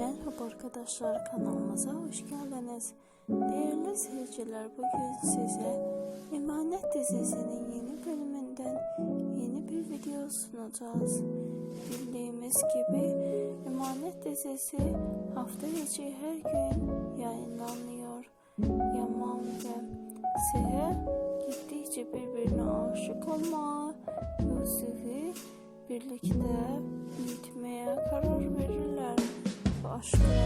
Merhaba arkadaşlar kanalımıza hoş geldiniz. Değerli seyirciler bugün size Emanet dizisinin yeni bölümünden yeni bir video sunacağız. Bildiğimiz gibi Emanet dizisi hafta içi her gün yayınlanıyor. Yaman ve Seher gittikçe birbirine aşık olma, Yusuf'u birlikte büyütmeye karar. aşk.